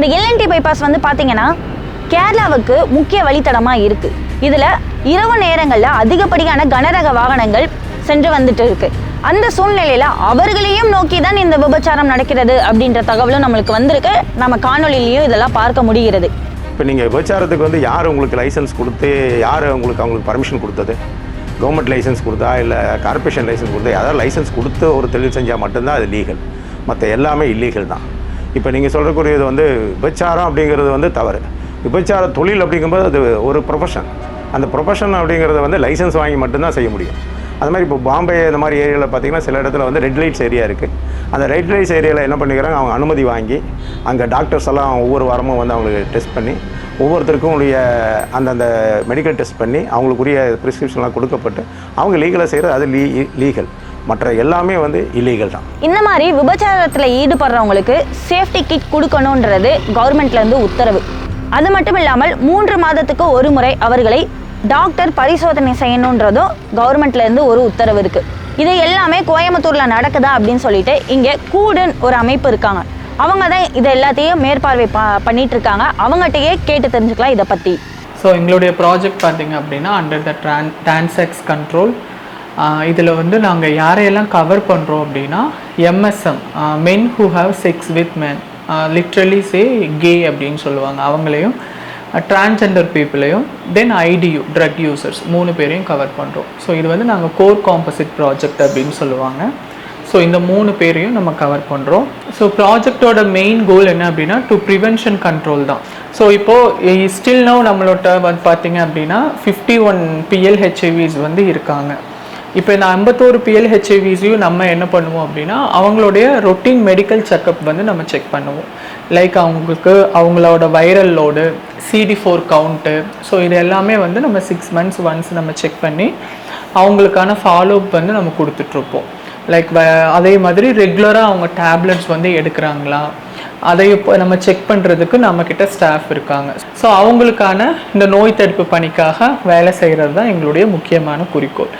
இந்த L&T bypass வந்து பார்த்தீங்கன்னா கேரளாவுக்கு முக்கிய வழித்தடமாக இருக்குது இதில் இரவு நேரங்களில் அதிகப்படியான கனரக வாகனங்கள் சென்று வந்துட்டு இருக்கு. அந்த சூழ்நிலையில் அவர்களையும் நோக்கி தான் இந்த விபச்சாரம் நடக்கிறது அப்படின்ற தகவலும் நம்மளுக்கு வந்திருக்கு. நம்ம காணொலியிலையும் இதெல்லாம் பார்க்க முடிகிறது. இப்போ நீங்கள் விபச்சாரத்துக்கு வந்து யார் உங்களுக்கு லைசன்ஸ் கொடுத்து யார் உங்களுக்கு அவங்களுக்கு பர்மிஷன் கொடுத்தது? கவர்மெண்ட் லைசன்ஸ் கொடுத்தா இல்லை கார்பரேஷன் லைசன்ஸ் கொடுத்தா யாராவது லைசன்ஸ் கொடுத்து ஒரு தொழில் செஞ்சால் மட்டும்தான் அது லீகல் மற்ற எல்லாமே இல்லீகல் தான். இப்போ நீங்கள் சொல்கிறக்கூடியது வந்து விபச்சாரம் அப்படிங்கிறது வந்து தவறு. விபச்சார தொழில் அப்படிங்கும்போது அது ஒரு ப்ரொஃபஷன் அந்த ப்ரொஃபஷன் அப்படிங்கிறத வந்து லைசன்ஸ் வாங்கி மட்டும்தான் செய்ய முடியும். அது மாதிரி இப்போ பாம்பே இந்த மாதிரி ஏரியாவில் பார்த்தீங்கன்னா சில இடத்துல வந்து ரெட் லைட்ஸ் ஏரியா இருக்குது அந்த ரெட் லைட்ஸ் ஏரியாவில் என்ன பண்ணிக்கிறாங்க? அவங்க அனுமதி வாங்கி அங்கே டாக்டர்ஸ் எல்லாம் ஒவ்வொரு வாரமும் வந்து அவங்களுக்கு டெஸ்ட் பண்ணி ஒவ்வொருத்தருக்கும் உடைய அந்தந்த மெடிக்கல் டெஸ்ட் பண்ணி அவங்களுக்குரிய ப்ரிஸ்கிரிப்ஷன்லாம் கொடுக்கப்பட்டு அவங்க லீகலாக செய்கிறது அது லீ லீகல் மற்ற எல்லாமே வந்து இல்லீகல் தான். இந்த மாதிரி விபச்சாரத்தில் ஈடுபடுறவங்களுக்கு சேஃப்டி கிட் கொடுக்கணுன்றது கவர்மெண்ட்லேருந்து உத்தரவு. அது மட்டும் இல்லாமல் மூன்று மாதத்துக்கு ஒரு முறை அவர்களை டாக்டர் பரிசோதனை செய்யணுன்றதும் கவர்மெண்ட்லேருந்து ஒரு உத்தரவு இருக்குது இது எல்லாமே கோயம்புத்தூரில் நடக்குதா அப்படின்னு சொல்லிட்டு இங்கே கூடுன்னு ஒரு அமைப்பு இருக்காங்க. அவங்க தான் இது எல்லாத்தையும் மேற்பார்வை ப பண்ணிட்டு இருக்காங்க. அவங்ககிட்டயே கேட்டு தெரிஞ்சுக்கலாம் இதை பற்றி ஸோ எங்களுடைய ப்ராஜெக்ட் பார்த்தீங்க அப்படின்னா அண்டர் த ட்ரான் டான்செக்ஸ் கண்ட்ரோல் இதில் வந்து நாங்கள் யாரையெல்லாம் கவர் பண்ணுறோம் அப்படின்னா MSM men who have sex with men literally say gay அப்படின்னு சொல்லுவாங்க அவங்களையும். டிரான்ஜெண்டர் பீப்புளையும் தென் ஐடியூ ட்ரக் யூசர்ஸ் மூணு பேரையும் கவர் பண்ணுறோம் ஸோ இது வந்து நாங்கள் கோர் காம்போசிட் ப்ராஜெக்ட் அப்படின்னு சொல்லுவாங்க. ஸோ இந்த மூணு பேரையும் நம்ம கவர் பண்ணுறோம் ஸோ ப்ராஜெக்டோட மெயின் கோல் என்ன அப்படின்னா டு ப்ரிவென்ஷன் கண்ட்ரோல் தான். ஸோ இப்போது ஸ்டில் நோ நம்மளோட வந்து பார்த்தீங்க அப்படின்னா ஃபிஃப்டி ஒன் பிஎல்ஹெச்ஐவிஸ் வந்து இருக்காங்க. இப்போ இந்த ஐம்பத்தோரு பிஎல்ஹெச்ஐவிஸையும் நம்ம என்ன பண்ணுவோம் அப்படின்னா அவங்களுடைய ரொட்டீன் மெடிக்கல் செக்கப் வந்து நம்ம செக் பண்ணுவோம். லைக் அவங்களுக்கு அவங்களோட viral load CD four count so இது எல்லாமே வந்து நம்ம சிக்ஸ் மந்த்ஸ் ஒன்ஸ் நம்ம செக் பண்ணி அவங்களுக்கான ஃபாலோஅப் வந்து நம்ம கொடுத்துட்ருப்போம். லைக் அதே மாதிரி ரெகுலராக அவங்க டேப்லெட்ஸ் வந்து எடுக்கிறாங்களா அதை இப்போ நம்ம செக் பண்ணுறதுக்கு நம்மக்கிட்ட ஸ்டாஃப் இருக்காங்க. ஸோ அவங்களுக்கான இந்த நோய் தடுப்பு பணிக்காக வேலை செய்கிறது தான் எங்களுடைய முக்கியமான குறிக்கோள்.